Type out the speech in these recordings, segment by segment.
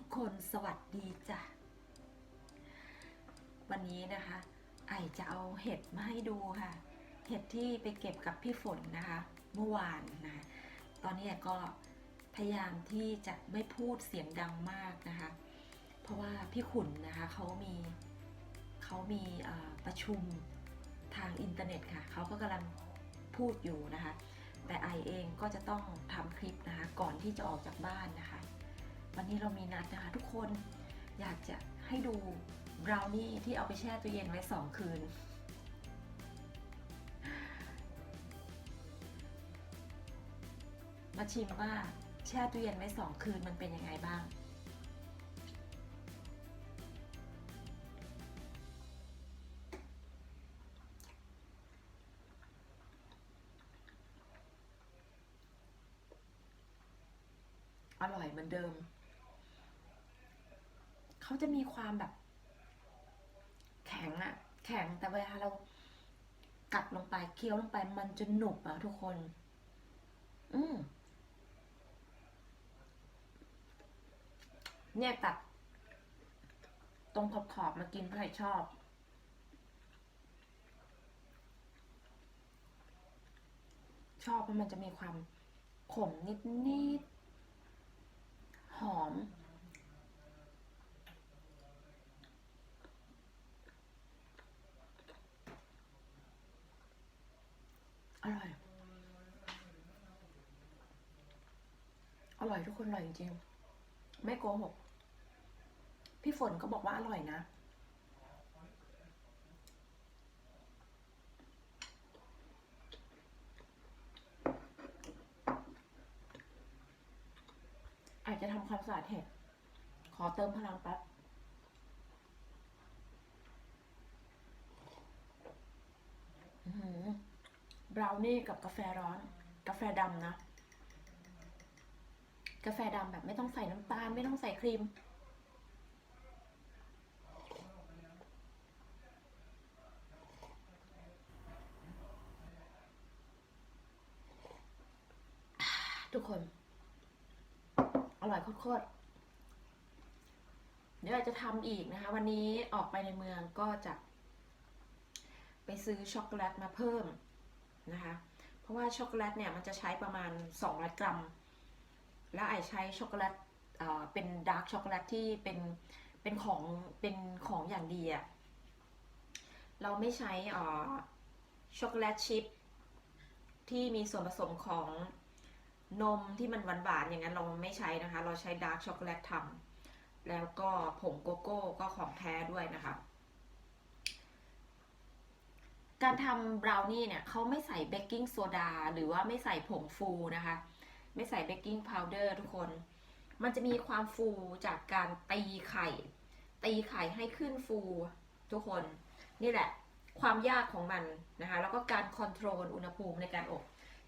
ทุกคนสวัสดีจ้ะ วันนี้นะคะ ไอจะเอาเห็ดมาให้ดูค่ะ เห็ดที่ไปเก็บกับพี่ฝนนะคะ เมื่อวานนะ ตอนนี้ก็พยายามที่จะไม่พูดเสียงดังมากนะคะ เพราะว่าพี่ขุนนะคะเขามีเขามีประชุมทางอินเทอร์เน็ตค่ะ เขาก็กำลังพูดอยู่นะคะ แต่ไอเองก็จะต้องทำคลิปนะคะ ก่อนที่จะออกจากบ้านนะคะ วันนี้เรามีนัดนะคะทุกคนอยากจะให้ดูบราวนี่ที่เอาไปแช่ตู้เย็นไว้สองคืน มาชิมว่าแช่ตู้เย็นไว้สองคืนมันเป็นยังไงบ้าง อร่อยเหมือนเดิม เขาจะมีความแบบ แข็งอะแข็งแต่เวลาเรากัดลงไปเคี้ยวลงไปมันจะหนุบอะทุกคน อืมเนี่ยตัดตรงขอบขอบๆมากินให้ชอบ ชอบเพราะมันจะมีความขมนิดๆหอม อร่อย อ ร่อยทุกคนอร่อยจริงๆไม่โกหกพี่ฝนก็บอกว่าอร่อยนะอาจจะทำความสะอาดเห็ด ขอเติมพลังแป๊บ บราวนี่กับกาแฟร้อน กาแฟดำนะ กาแฟดำแบบไม่ต้องใส่น้ำตาล ไม่ต้องใส่ครีม ทุกคน อร่อยโคตรๆเดี๋ยวเราจะทำอีกนะคะ วันนี้ออกไปในเมืองก็จะ ไปซื้อช็อกโกแลตมาเพิ่มนะคะ เพราะว่าช็อกโกแลตเนี่ยมันจะใช้ประมาณ 200 กรัม แล้วไอใช้ช็อกโกแลตเป็นดาร์กช็อกโกแลตที่เป็นเป็นของเป็นของอย่างดีอะเราไม่ใช่ช็อกโกแลตชิพที่มีส่วนผสมของนมที่มันหวานๆอย่างนั้นเราไม่ใช้นะคะ เราใช้ดาร์กช็อกโกแลตทำแล้วก็ผงโกโก้ก็ของแท้ด้วยนะคะการทำบราวนี่เนี่ยเขาไม่ใส่เบกกิ้งโซดาหรือว่าไม่ใส่ผงฟูนะคะ ไม่ใส่เบกกิ้งพาวเดอร์ทุกคน มันจะมีความฟูจากการตีไข่ ตีไข่ให้ขึ้นฟูทุกคน นี่แหละ ความยากของมันนะคะ แล้วก็การคอนโทรลอุณหภูมิในการอบ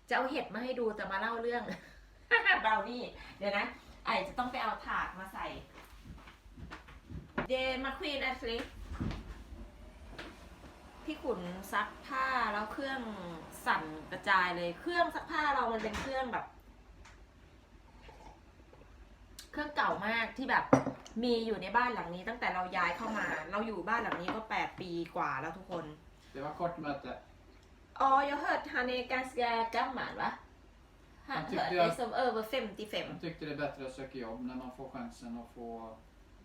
จะเอาเห็ดมาให้ดูแต่มาเล่าเรื่องเบราวนี่ เดี๋ยวนะ ไอจะต้องไปเอาถาดมาใส่ เดนมาควีนแอชลีพี่ขุนซักผ้าแล้วเครื่องสั่นกระจายเลย เครื่องซักผ้าเรามันเป็นเครื่องแบบ เครื่องเก่ามากที่แบบมีอยู่ในบ้านหลังนี้ตั้งแต่เราย้ายเข้ามา เราอยู่บ้านหลังนี้ก็แปดปีกว่าแล้วทุกคน Det var kort möte. อ๋อ jag hört han är ganska gammal va? Han Jag tyckte hörde jag- som över 55 Jag tyckte det är bättre att söka jobb när man får chansen att få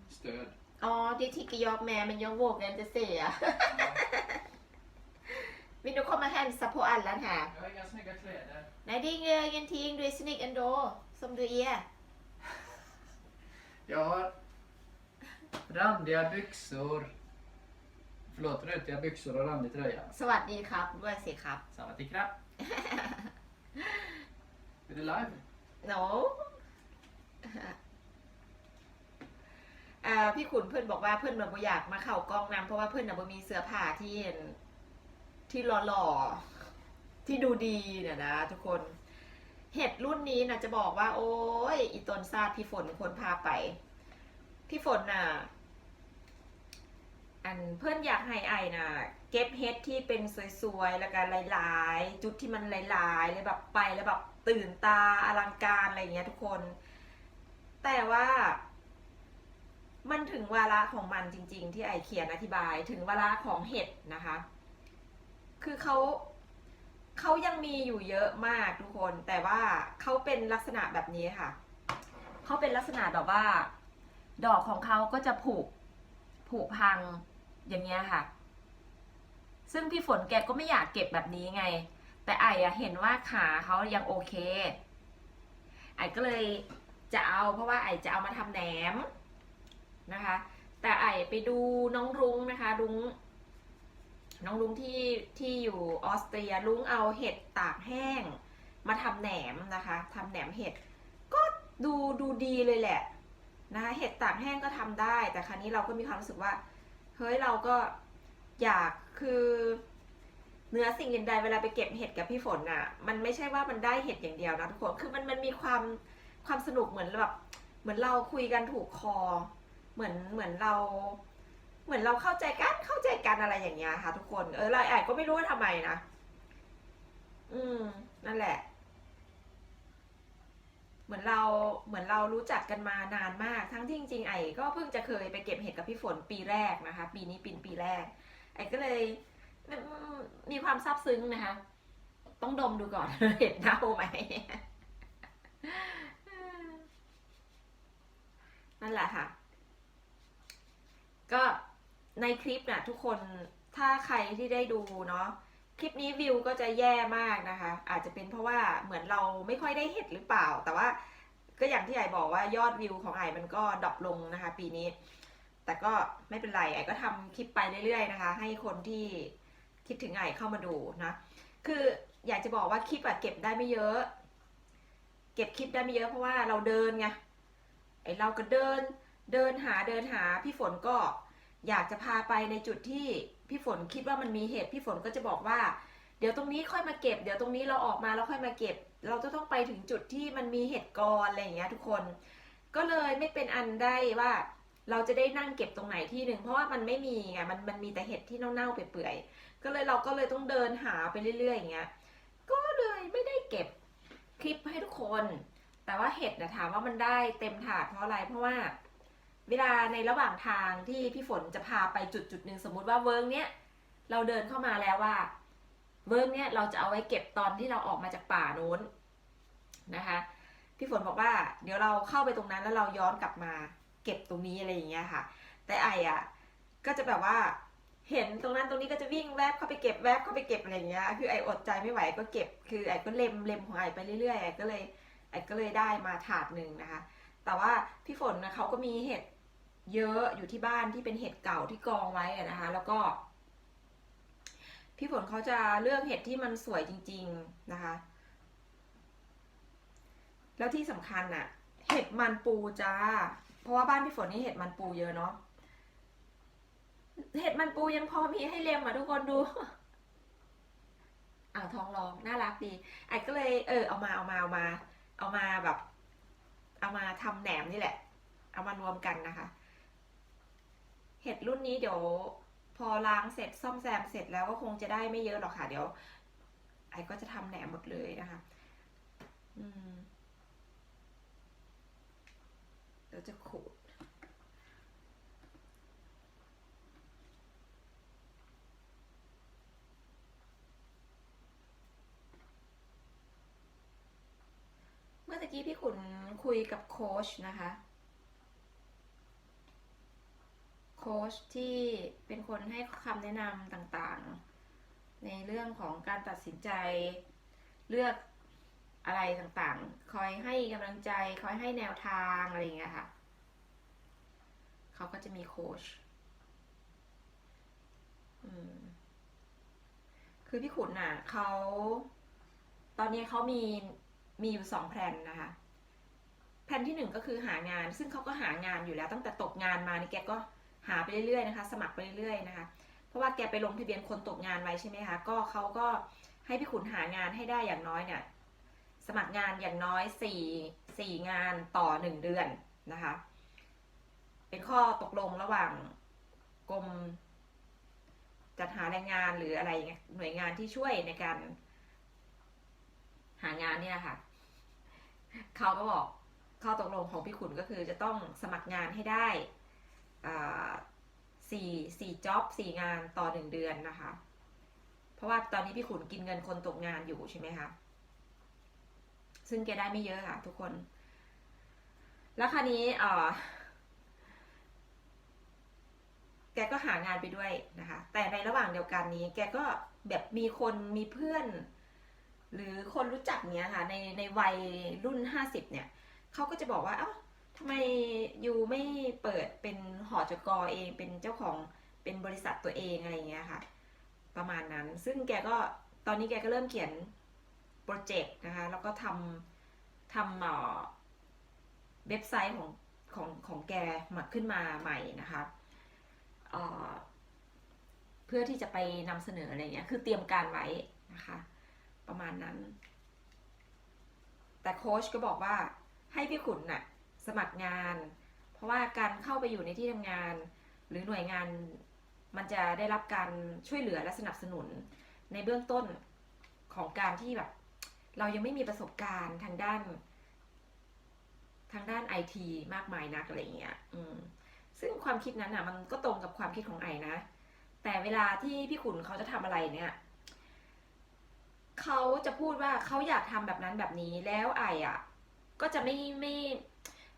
stöd. Ja, det tycker jag med, men jag vågar inte säga. Vill du komma och hälsa på Allan här? Jag har inga snygga kläder. Nej, det är ingenting. Du är snygg ändå, som du är. Jag har randiga byxor. Förlåt, rutiga byxor och randig tröja. สวัสดีครับด้วยสิครับ Sawadee krap. Är det live? no อ่าพี่ขุนเพื่อนบอกว่าเพื่อนแบบบ่อยากมาเข้ากล้องนำเพราะว่าเพื่อนน่ะบ่มีเสื้อผ้าที่เห็นที่หล่อๆที่ดูดีเนี่ยนะทุกคน เห็ดรุ่นนี้นะจะบอกว่า โอ้ยอีตนซาดพี่ฝนคนพาไป พี่ฝนน่ะ อันเพื่อนอยากให้ไอน่ะ เก็บเฮ็ดที่เป็นสวยๆ แล้วก็หลายๆ จุดที่มันหลายๆเลยแบบไปแล้วแบบตื่นตาอลังการอะไรเงี้ยทุกคน แต่ว่ามันถึงวาระของมันจริง ๆ ที่ไอเขียนอธิบายถึงวาระของเห็ดนะคะ คือเขา เขายังมีอยู่เยอะมากทุกคน แต่ว่าเขาเป็นลักษณะแบบนี้ค่ะ เขาเป็นลักษณะแบบว่า ดอกของเขาก็จะผุผุพังอย่างเงี้ยค่ะ ซึ่งพี่ฝนแกก็ไม่อยากเก็บแบบนี้ไง แต่ไออะเห็นว่าขาเขายังโอเค ไอก็เลยจะเอาเพราะว่าไอจะเอามาทำแหนมนะคะ แต่ไอไปดูน้องรุ้งนะคะ รุ้ง น้องลุงที่ที่อยู่ออสเตรียลุงเอาเห็ดตากแห้ง มาทำแหนมนะคะทำแหนมเห็ดก็ดูดูดีเลยแหละนะคะเห็ดตากแห้งก็ทำได้ แต่ครั้นี้เราก็มีความรู้สึกว่า เฮ้ยเราก็อยากคือเนื้อสิ่งอื่นใดเวลาไปเก็บเห็ดกับพี่ฝนน่ะ มันไม่ใช่ว่ามันได้เห็ดอย่างเดียวนะทุกคนคือมันมันมีความความสนุกเหมือนแบบเหมือนเราคุยกันถูกคอ เหมือนเหมือนเรา เหมือนเราเข้าใจกันเข้าใจกันอะไรอย่างเงี้ยค่ะ ทุกคนเออเราแอบก็ไม่รู้ว่าทำไมนะอืม นั่นแหละ เหมือนเราเหมือนเรารู้จักกันมานานมาก ทั้งที่จริงๆไอ้ก็เพิ่งจะเคยไปเก็บเห็ดกับพี่ฝนปีแรกนะคะ ปีนี้ปีนปีแรก ไอ้ก็เลยมมีความซาบซึ้งนะคะ ต้องดมดูก่อนเห็ดเน่าไหมนั่นแหละค่ะ ก็ ในคลิปน่ะทุกคนถ้าใครที่ได้ดูเนาะคลิปนี้วิวก็จะแย่มากนะคะ อาจจะเป็นเพราะว่าเหมือนเราไม่ค่อยได้เห็ดหรือเปล่า แต่ว่าก็อย่างที่ไอบอกว่ายอดวิวของไอมันก็ดรอปลงนะคะ ปีนี้ แต่ก็ไม่เป็นไรไอก็ทำคลิปไปเรื่อยๆนะคะ ให้คนที่คิดถึงไอเข้ามาดูนะ คืออยากจะบอกว่าคลิปอะเก็บได้ไม่เยอะ เก็บคลิปได้ไม่เยอะเพราะว่าเราเดินไงไอเราก็เดินเดินหาเดินหาพี่ฝนก็ อยากจะพาไปในจุดที่พี่ฝนคิดว่ามันมีเหตุพี่ฝนก็จะบอกว่า เดี๋ยวตรงนี้ค่อยมาเก็บ เดี๋ยวตรงนี้เราออกมาแล้วค่อยมาเก็บ เราจะต้องไปถึงจุดที่มันมีเห็ดกอนอะไรอย่างเงี้ยทุกคน ก็เลยไม่เป็นอันได้ว่า เราจะได้นั่งเก็บตรงไหนที่หนึ่งเพราะว่ามันไม่มีไงมันมันมีแต่เห็ดที่เน่าๆเปื่อยๆก็เลยเราก็เลยต้องเดินหาไปเรื่อยๆอย่างเงี้ยก็เลยไม่ได้เก็บคลิปให้ทุกคน แต่ว่าเห็ดนะถามว่ามันได้เต็มถาดเพราะอะไรเพราะว่า เวลาในระหว่างทางที่พี่ฝนจะพาไปจุดจุดหนึ่งสมมุติว่าเวิร์กเนี้ยเราเดินเข้ามาแล้วว่าเวิร์กเนี้ยเราจะเอาไว้เก็บตอนที่เราออกมาจากป่าโน้นนะคะพี่ฝนบอกว่าเดี๋ยวเราเข้าไปตรงนั้นแล้วเราย้อนกลับมาเก็บตรงนี้อะไรอย่างเงี้ยค่ะ แต่ไออะก็จะแบบว่าเห็นตรงนั้นตรงนี้ก็จะวิ่งแวบเข้าไปเก็บแวบเข้าไปเก็บอะไรอย่างเงี้ย คือไออดใจไม่ไหวก็เก็บ คือไอก็เล็มเล็มของไอไปเรื่อยๆไอก็เลยไอก็เลยได้มาถาดหนึ่งนะคะ แต่ว่าพี่ฝนนะเขาก็มีเห็ด เยอะอยู่ที่บ้านที่เป็นเห็ดเก่าที่กองไว้นะคะ แล้วก็ พี่ฝนเขาจะเลือกเห็ดที่มันสวยจริง ๆนะคะ แล้วที่สำคัญน่ะเห็ดมันปูจ้า เพราะว่าบ้านพี่ฝนนี่เห็ดมันปูเยอะเนาะเห็ดมันปูยังพอมีให้เล็มอะทุกคนดูอ่าวทองรองน่ารักดีไอ้ก็เลยเออเอามาเอามาเอามา เอามาแบบ เอามาทำแหนมนี่แหละ เอามารวมกันนะคะ เห็ดรุ่นนี้เดี๋ยวพอล้างเสร็จซ่อมแซมเสร็จแล้วก็คงจะได้ไม่เยอะหรอกค่ะเดี๋ยวไอ้ก็จะทำแหนมหมดเลยนะคะอืมเดี๋ยวจะขูดเมื่อตะกี้พี่ขุนคุยกับโค้ชนะคะ โค้ชที่เป็นคนให้คำแนะนำต่างๆ ในเรื่องของการตัดสินใจเลือกอะไรต่างๆ คอยให้กำลังใจ คอยให้แนวทางอะไรอย่างเงี้ยค่ะ เขาก็จะมีโค้ชคือพี่ขุนน่ะเขาตอนนี้เขามีมีอยู่สองแผนนะคะ แผนที่หนึ่งก็คือหางาน ซึ่งเขาก็หางานอยู่แล้วตั้งแต่ตกงานมานี่แกก็ หาไปเรื่อยๆนะคะ สมัครไปเรื่อยๆนะคะ เพราะว่าแกไปลงทะเบียนคนตกงานไว้ใช่ไหมคะก็เขาก็ให้พี่ขุนหางานให้ได้อย่างน้อยเนี่ยสมัครงานอย่างน้อยสี่สี่งานต่อหนึ่งเดือนนะคะ เป็นข้อตกลงระหว่างกรมจัดหาแรงงานหรืออะไรเงี้ยหน่วยงานที่ช่วยในการ หางานเนี่ยค่ะ เขาก็บอกข้อตกลงของพี่ขุนก็คือจะต้องสมัครงานให้ได้ สี่สี่จ็อบสี่งานต่อหนึ่งเดือนนะคะ เพราะว่าตอนนี้พี่ขุนกินเงินคนตกงานอยู่ใช่ไหมคะซึ่งแกได้ไม่เยอะค่ะ ทุกคน แล้วคราวนี้เออแกก็หางานไปด้วยนะคะ แต่ในระหว่างเดียวกันนี้ แกก็แบบมีคนมีเพื่อน หรือคนรู้จักเนี้ยค่ะ ในในวัยรุ่นห้าสิบเนี่ย เขาก็จะบอกว่า เอ้า ทำไมยูไม่เปิดเป็นหอจกอเอง เป็นเจ้าของเป็นบริษัทตัวเองอะไรอย่างเงี้ยค่ะ ประมาณนั้น ซึ่งแกก็ตอนนี้แกก็เริ่มเขียนโปรเจกต์นะคะ แล้วก็ทำทำเอ่อเว็บไซต์ของของของแกมาขึ้นมาใหม่นะคะเเพื่อที่จะไปนำเสนออะไรเงี้ย คือเตรียมการไว้นะคะ ประมาณนั้น แต่โค้ชก็บอกว่าให้พี่ขุนน่ะ สมัครงาน เพราะว่าการเข้าไปอยู่ในที่ทำงาน หรือหน่วยงานมันจะได้รับการช่วยเหลือและสนับสนุน ในเบื้องต้นของการที่แบบ เรายังไม่มีประสบการณ์ทางด้าน ทางด้านไอทีมากมายนักอะไรเงี้ยอืมซึ่งความคิดนั้นอะ มันก็ตรงกับความคิดของไอนะ แต่เวลาที่พี่ขุนเขาจะทำอะไรเนี่ยเขาจะพูดว่าเขาอยากทำแบบนั้นแบบนี้แล้วไออะ ก็จะไม่ไม่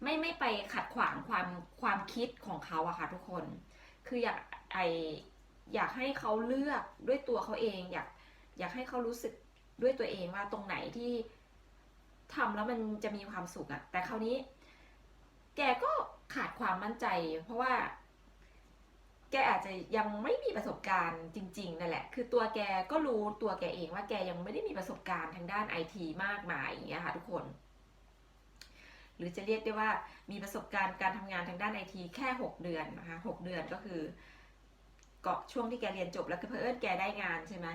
ไม่ไม่ไปขัดขวางความความคิดของเขาอะค่ะทุกคน คืออยากไออยากให้เขาเลือกด้วยตัวเขาเอง อยากอยากให้เขารู้สึกด้วยตัวเองว่าตรงไหนที่ทำแล้วมันจะมีความสุขอะแต่คราวนี้ แกก็ขาดความมั่นใจ เพราะว่า แกอาจจะยังไม่มีประสบการณ์จริงๆนั่นแหละ คือตัวแกก็รู้ตัวแกเองว่าแกยังไม่ได้มีประสบการณ์ทางด้านไอทีมากมายอย่างเงี้ยค่ะทุกคน หรือจะเรียกได้ว่ามีประสบการณ์การทำงานทางด้านไอทีแค่ 6 เดือนนะคะหกเดือนก็คือเก็ช่วงที่แกเรียนจบแล้วก็เพิ่นแกได้งานใช่ไหม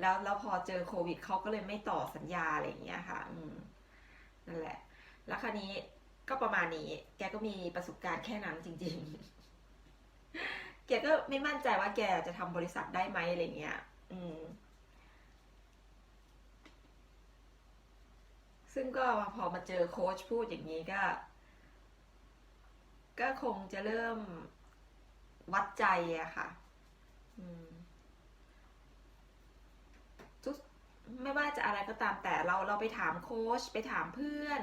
แล้วแล้วพอเจอโควิดเขาก็เลยไม่ต่อสัญญาอะไรอย่างเงี้ยค่ะอืมนั่นแหละ แล้วคราวนี้ก็ประมาณนี้ แกก็มีประสบการณ์แค่นั้นจริง ๆ แกก็ไม่มั่นใจว่าแกจะทำบริษัทได้ไหมอะไรเงี้ย อืม ซึ่งก็พอมาเจอโค้ชพูดอย่างนี้ก็ ก็คงจะเริ่มวัดใจอะค่ะทุกไม่ว่าจะอะไรก็ตามแต่เราเราไปถามโค้ชไปถามเพื่อน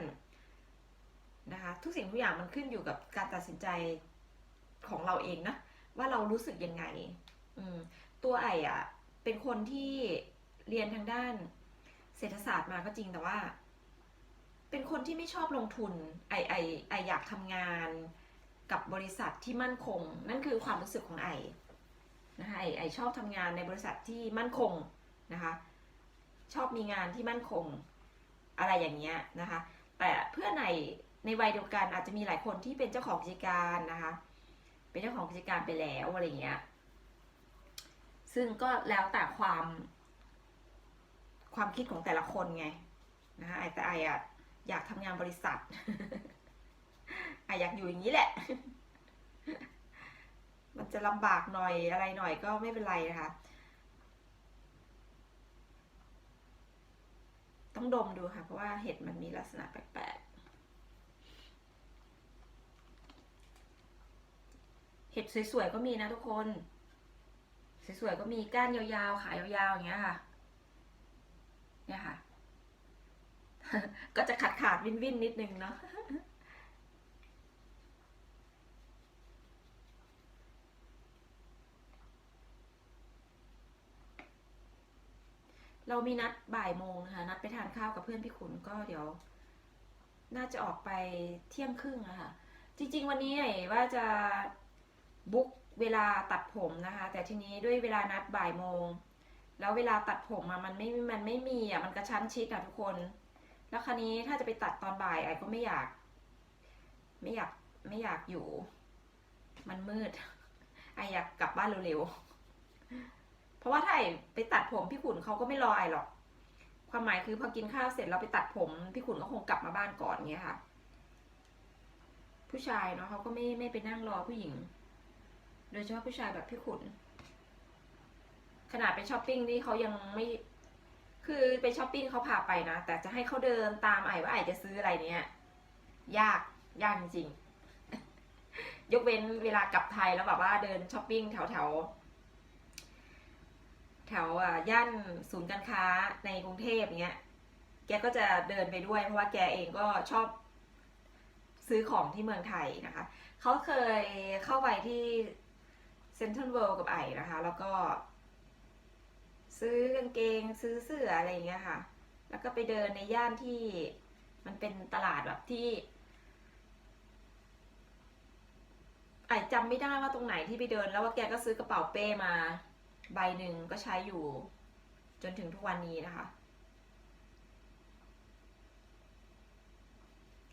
นะคะทุกสิ่งทุกอย่างมันขึ้นอยู่กับการตัดสินใจของเราเองนะ ว่าเรารู้สึกยังไงตัวไออะเป็นคนที่เรียนทางด้านเศรษฐศาสตร์มาก็จริงแต่ว่า เป็นคนที่ไม่ชอบลงทุนไอไอไออยากทำงานกับบริษัทที่มั่นคง นั่นคือความรู้สึกของไอนะคะไอไอชอบทำงานในบริษัทที่มั่นคงนะคะชอบมีงานที่มั่นคงอะไรอย่างเงี้ยนะคะแต่เพื่อนในในวัยเดียวกันอาจจะมีหลายคนที่เป็นเจ้าของกิจการนะคะเป็นเจ้าของกิจการไปแล้วอะไรเงี้ยซึ่งก็แล้วแต่ความความคิดของแต่ละคนไงนะคะไอแต่ไออะ อยากทำงานบริษัทออยากอยู่อย่างนี้แหละ มันจะลำบากหน่อยอะไรหน่อยก็ไม่เป็นไรนะคะ ต้องดมดูค่ะ เพราะว่าเห็ดมันมีลักษณะแปลกๆ เห็ดสวยๆก็มีนะทุกคน สวยๆก็มีก้านยาวๆ ขายาวๆ อย่างเงี้ยค่ะ เนี่ยค่ะ ก็จะขาดขาดวินวินนิดนึงเนาะเรามีนัดบ่ายโมงนะคะ นัดไปทานข้าวกับเพื่อนพี่ขุนก็เดี๋ยว น่าจะออกไปเที่ยงครึ่งอะค่ะ จริง ๆ วันนี้ไอ้ว่าจะบุ๊กเวลาตัดผมนะคะ แต่ทีนี้ด้วยเวลานัดบ่ายโมง แล้วเวลาตัดผมอะมันไม่มันไม่มีอะมันกระชั้นชิดอะทุกคน แล้วคราวนี้ถ้าจะไปตัดตอนบ่ายไอ้ก็ไม่อยาก ไม่อยากไม่อยากอยู่ มันมืด ไออยากกลับบ้านเร็วๆ เพราะว่าถ้าไอไปตัดผมพี่ขุนเขาก็ไม่รอไอหรอก ความหมายคือพอกินข้าวเสร็จเราไปตัดผมพี่ขุนก็คงกลับมาบ้านก่อนเงี้ยค่ะ ผู้ชายเนาะเขาก็ไม่ไม่ไปนั่งรอผู้หญิง โดยเฉพาะผู้ชายแบบพี่ขุนขนาดไปช้อปปิ้งนี่เขายังไม่ คือไปช้อปปิ้งเขาพาไปนะ แต่จะให้เขาเดินตามไอ้ว่าไอจะซื้ออะไรเนี่ยยากยากจริงๆยกเว้นเวลากลับไทยแล้วแบบว่าเดินช้อปปิ้งแถวแถวแถวอะย่านศูนย์การค้าในกรุงเทพเงี้ย แกก็จะเดินไปด้วย เพราะว่าแกเองก็ชอบซื้อของที่เมืองไทยนะคะ เขาเคยเข้าไปที่เซ็นทรัลเวิลด์กับไอ้นะคะ แล้วก็ ซื้อกางเกงซื้อเสื้ออะไรอย่างเงี้ยค่ะ แล้วก็ไปเดินในย่านที่มันเป็นตลาดแบบที่ไอจำไม่ได้ว่าตรงไหนที่ไปเดิน แล้วว่าแกก็ซื้อกระเป๋าเป้มา ใบหนึ่งก็ใช้อยู่ จนถึงทุกวันนี้นะคะ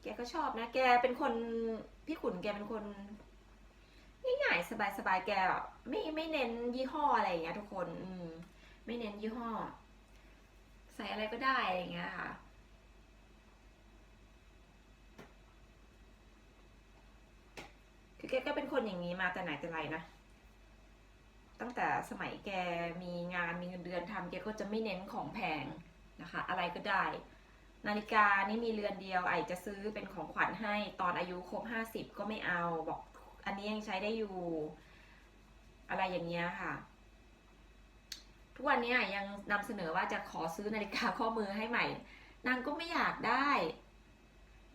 แกก็ชอบนะ แกเป็นคนพี่ขุนแกเป็นคนง่ายๆสบายๆแกแบบไม่ไม่เน้นยี่ห้ออะไรอย่างเงี้ยทุกคน อืม ไม่เน้นยี่ห้อ ใส่อะไรก็ได้อะไรเงี้ยค่ะ คือแกก็เป็นคนอย่างนี้มาแต่ไหนแต่ไรนะ ตั้งแต่สมัยแกมีงานมีเงินเดือนทำแกก็จะไม่เน้นของแพงนะคะ อะไรก็ได้ นาฬิกานี่มีเรือนเดียวไอจะซื้อเป็นของขวัญให้ตอนอายุครบห้าสิบก็ไม่เอาบอกอันนี้ยังใช้ได้อยู่ อะไรอย่างเงี้ยค่ะ ทุกวันนี้ยังนำเสนอว่าจะขอซื้อนาฬิกาข้อมือให้ใหม่ นางก็ไม่อยากได้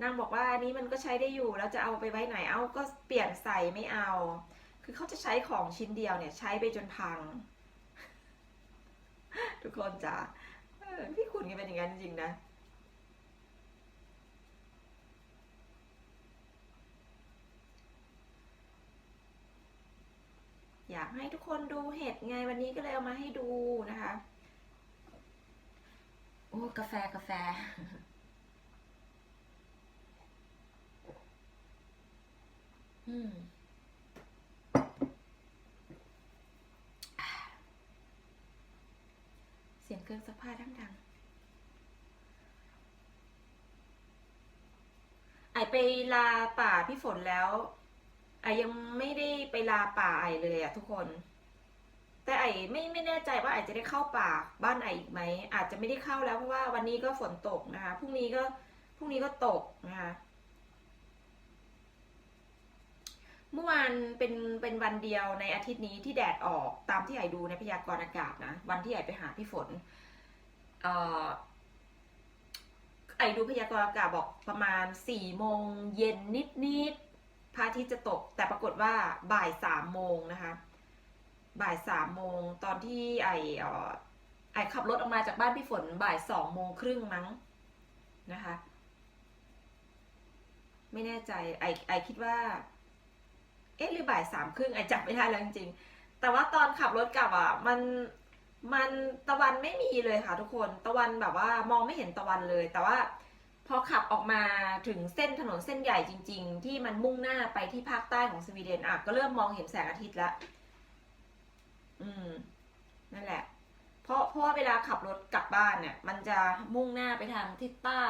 นางบอกว่าอันนี้มันก็ใช้ได้อยู่แล้วจะเอาไปไว้ไหนเอาก็เปลี่ยนใส่ไม่เอา คือเขาจะใช้ของชิ้นเดียวเนี่ย ใช้ไปจนพัง ทุกคนจ้ะพี่คุณก็เป็นอย่างนั้นจริงนะ อยากให้ทุกคนดูเห็ดไงวันนี้ก็เลยเอามาให้ดูนะคะ โอ้กาแฟกาแฟ อืมเสียงเครื่องซักผ้าดังดังไอไปลาป่าพี่ฝนแล้ว ไอยังไม่ได้ไปลาป่าไอเลยอะทุกคน แต่ไอไม่ไม่แน่ใจว่าไอจะได้เข้าป่าบ้านไออีกไหมอาจจะไม่ได้เข้าแล้วเพราะว่าวันนี้ก็ฝนตกนะคะพรุ่งนี้ก็พรุ่งนี้ก็ตกนะคะเมื่อวานเป็นเป็นวันเดียวในอาทิตย์นี้ที่แดดออกตามที่ไอดูในพยากรณ์อากาศนะวันที่ไอไปหาพี่ฝนเอ่อไอดูพยากรณ์อากาศบอกประมาณสี่โมงเย็นนิดนิด พระอาทิตย์จะตก แต่ปรากฏว่าบ่ายสามโมงนะคะ บ่ายสามโมงตอนที่ไอเอ่อไอขับรถออกมาจากบ้านพี่ฝนบ่ายสองโมงครึ่งมั้งนะคะ ไม่แน่ใจไอไอคิดว่า เอ๊ะหรือบ่ายสามครึ่งไอจับไม่ได้แล้วจริงๆแต่ว่าตอนขับรถกลับอะมันมันตะวันไม่มีเลยค่ะทุกคน ตะวันแบบว่ามองไม่เห็นตะวันเลย แต่ว่า พอขับออกมาถึงเส้นถนนเส้นใหญ่จริง ๆ ที่มันมุ่งหน้าไปที่ภาคใต้ของสวีเดนอะก็เริ่มมองเห็นแสงอาทิตย์ล้วอืม นั่นแหละ เพราะเพราะว่าเวลาขับรถกลับบ้านเนี่ย มันจะมุ่งหน้าไปทางทิศใต้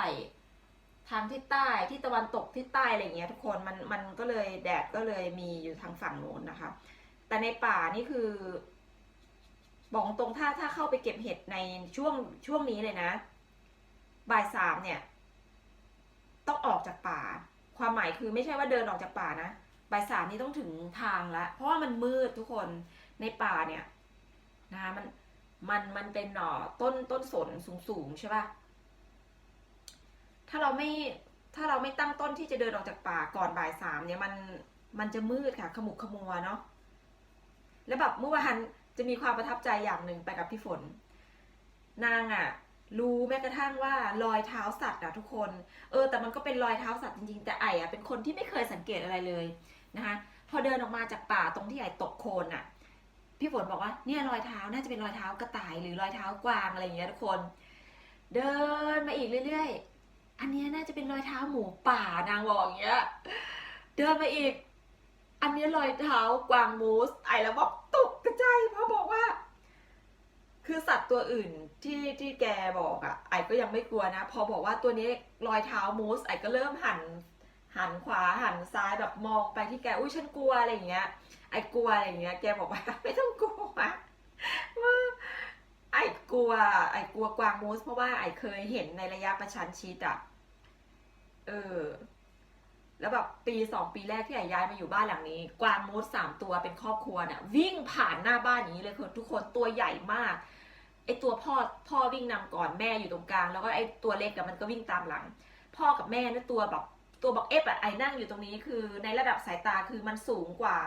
ทางทิศใต้ที่ตะวันตกทิศใต้อะไรอย่างเงี้ย ทุกคนมันมันก็เลยแดดก็เลยมีอยู่ทางฝั่งโน้นนะคะ แต่ในป่านี่คือ บอกตรงถ้าถ้าเข้าไปเก็บเห็ดในช่วงช่วงนี้เลยนะบ่ายสามเนี่ย ต้องออกจากป่า ความหมายคือไม่ใช่ว่าเดินออกจากป่านะบ่ายสามนี่ต้องถึงทางละเพราะว่ามันมืดทุกคนในป่าเนี่ยนะคะมันมันมันเป็นหน่อต้นต้นสนสูงสูงๆใช่ป่ะถ้าเราไม่ถ้าเราไม่ตั้งต้นที่จะเดินออกจากป่าก่อนบ่ายสามเนี่ยมันมันจะมืดค่ะ ขมุกขมัวเนาะแล้วแบบเมื่อวานจะมีความประทับใจอย่างหนึ่งไปกับพี่ฝน นางอะ่ะ รู้แม้กระทั่งว่ารอยเท้าสัตว์อะทุกคน เออ แต่มันก็เป็นรอยเท้าสัตว์จริงๆ แต่ไอ่อะเป็นคนที่ไม่เคยสังเกตอะไรเลยนะคะ พอเดินออกมาจากป่าตรงที่ไอ่ตกโคลนอะพี่ฝนบอกว่าเนี่ยรอยเท้าน่าจะเป็นรอยเท้ากระต่ายหรือรอยเท้ากวางอะไรอย่างเงี้ยทุกคน เดินมาอีกเรื่อยๆ อันเนี้ยน่าจะเป็นรอยเท้าหมูป่านางบอกอย่างเงี้ย เดินมาอีก อันเนี้ยรอยเท้ากวางมูส ไอแล้วบอกตกกระจายเพราะบอกว่า คือสัตว์ตัวอื่นที่ที่แกบอกอะไอก็ยังไม่กลัวนะ พอบอกว่าตัวนี้รอยเท้ามูสไอก็เริ่มหันหันขวาหันซ้ายแบบมองไปที่แกอุ้ยฉันกลัวอะไรอย่างเงี้ย ไอกลัวอะไรอย่างเงี้ย แกบอกว่าไม่ต้องกลัวว่าไอกลัว ไอกลัวกวางมูสเพราะว่าไอเคยเห็นในระยะประชันชิดอะเออ แล้วแบบปีสองปีแรกที่ไอ้ย้ายมาอยู่บ้านหลังนี้ กวางมูสสามตัวเป็นครอบครัวเนี่ยวิ่งผ่านหน้าบ้านอย่างนี้เลยคือทุกคนตัวใหญ่มาก ไอตัวพ่อพ่อวิ่งนำก่อนแม่อยู่ตรงกลาง แล้วก็ไอตัวเล็กกับมันก็วิ่งตามหลัง พ่อกับแม่เนี่ยตัวแบบตัวบอกเอฟอะไอนั่งอยู่ตรงนี้คือในระดับสายตาคือมันสูงกว่า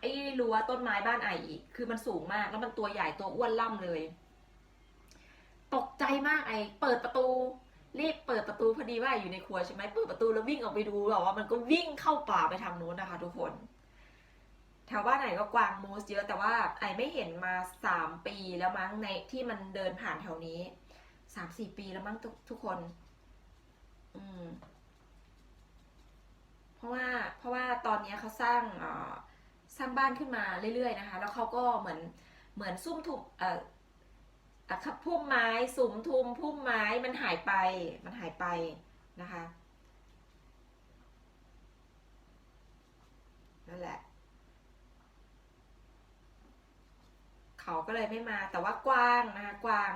ไอ้รั้วต้นไม้บ้านไออีก คือมันสูงมากแล้วมันตัวใหญ่ตัวอ้วนล่ำเลย ตกใจมากไอเปิดประตูรีบเปิดประตูพอดีว่าอยู่ในครัวใช่ไหมเปิดประตูแล้ววิ่งออกไปดูแบบว่ามันก็วิ่งเข้าป่าไปทางนู้นนะคะ ทุกคน ถวบ้านไหนก็กวางมูสเยอะแต่ว่าไอไม่เห็นมาสามปีแล้วมั้งในที่มันเดินผ่านแถวนี้สามสี่ปีแล้วมั้งทุกทุกคน อืม เพราะว่าเพราะว่าตอนนี้เขาสร้างเอ่อสร้างบ้านขึ้นมาเรื่อยๆนะคะ แล้วเขาก็เหมือนเหมือนซุ่มทุบเอ่ออะครับพุ่มไม้สุมทุมพุ่มไม้มันหายไป มันหายไปนะคะ นั่นแหละ เขาก็เลยไม่มา แต่ว่ากวางนะคะกวาง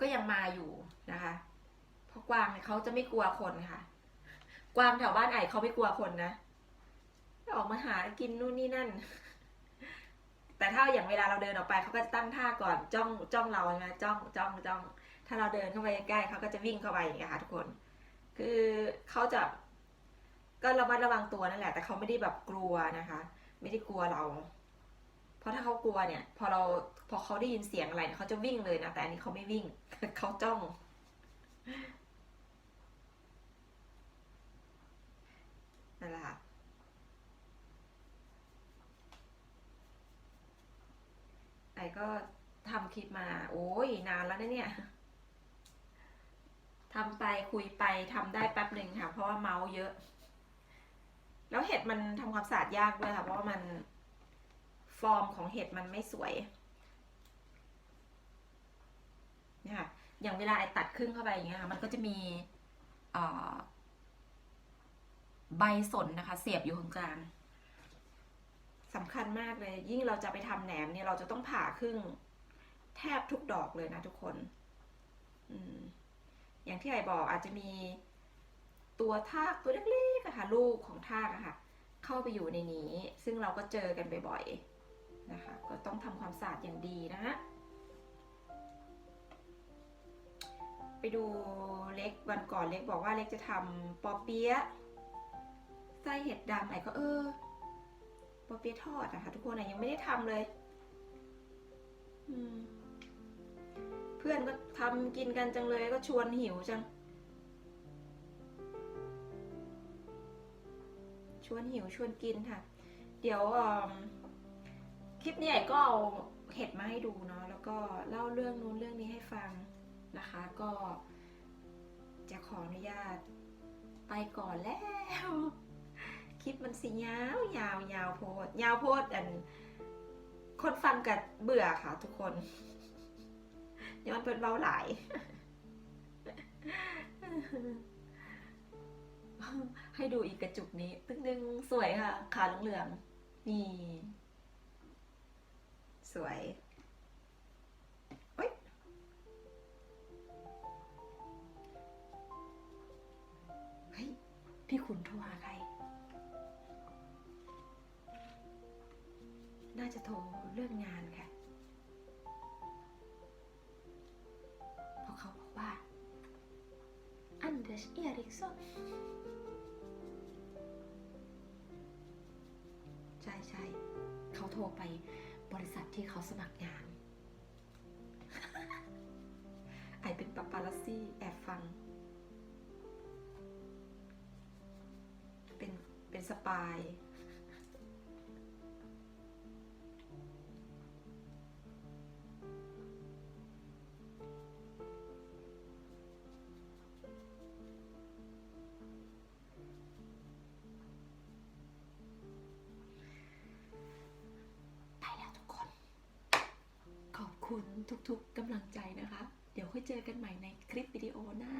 ก็ยังมาอยู่นะคะ เพราะกวางเนี่ยเขาจะไม่กลัวคนค่ะ กวางแถวบ้านไอเขาไม่กลัวคนนะออกมาหากินนู่นนี่นั่น แต่ถ้าอย่างเวลาเราเดินออกไปเขาก็จะตั้งท่าก่อนจ้องจ้องเราใช่ไหมจ้องจ้องจ้อง ถ้าเราเดินเข้าไปใกล้เขาก็จะวิ่งเข้าไปอย่างเงี้ยค่ะทุกคน คือเขาจะก็ระมัดระวังตัวนั่นแหละ แต่เขาไม่ได้แบบกลัวนะคะ ไม่ได้กลัวเรา เพราะถ้าเขากลัวเนี่ย พอเราพอเขาได้ยินเสียงอะไรเขาจะวิ่งเลยนะ แต่อันนี้เขาไม่วิ่ง เขาจ้อง นั่นแหละค่ะไอก็ทำคลิปมา โอ้ยนานแล้วนะเนี่ยทำไปคุยไปทำได้แป๊บหนึ่งค่ะ เพราะว่าเมาส์เยอะ แล้วเห็ดมันทำความสะอาดยากด้วยค่ะ เพราะว่ามัน ฟอร์มของเห็ดมันไม่สวยเนี่ยค่ะอย่างเวลาไอ้ตัดครึ่งเข้าไปอย่างเงี้ยค่ะมันก็จะมีใบสนนะคะ เสียบอยู่ตรงกลางสำคัญมากเลย ยิ่งเราจะไปทำแหนมเนี่ยเราจะต้องผ่าครึ่ง แทบทุกดอกเลยนะทุกคนออย่างที่ไอบอกอาจจะมีตัวทากตัวเล็กๆอะค่ะลูกของทากอะค่ะ เข้าไปอยู่ในนี้ ซึ่งเราก็เจอกันบ่อยๆ นะคะ ก็ต้องทำความสะอาดอย่างดีนะฮะไปดูเล็กวันก่อนเล็กบอกว่าเล็กจะทำปอเปี๊ยะไส้เห็ดดำไอ้ก็เออปอเปี๊ยะทอดนะคะทุกคนยังไม่ได้ทำเลยเพื่อนก็ทำกินกันจังเลยก็ชวนหิวจัง ชวนหิวชวนกินค่ะ เดี๋ยวเอิ่ม คลิปนี้ไอ้ก็เอาเห็ดมาให้ดูเนาะแล้วก็เล่าเรื่องนู้นเรื่องนี้ให้ฟังนะคะ ก็จะขออนุญาตไปก่อนแล้ว คลิปมันสิยาวยาวยาวโพดยาวโพดอันคนฟังกัดเบื่อค่ะทุกคนย้อนเป็นเบาหลายให้ดูอีกกระจุกนี้ ตึ้งนึงสวยค่ะ ขาเหลืองๆนี่ สวยเฮ้ยพี่ขุนโทรหาใคร น่าจะโทรเรื่องงานค่ะ เพราะเขาบอกว่า อันเดรสเอริกซอนใช่ใช่ เขาโทรไป บริษัทที่เขาสมัครงาน ไอเป็นปาปาลัสซี่แอบฟัง เป็นเป็นสปาย ทุกๆกำลังใจนะคะ เดี๋ยวค่อยเจอกันใหม่ในคลิปวิดีโอหน้า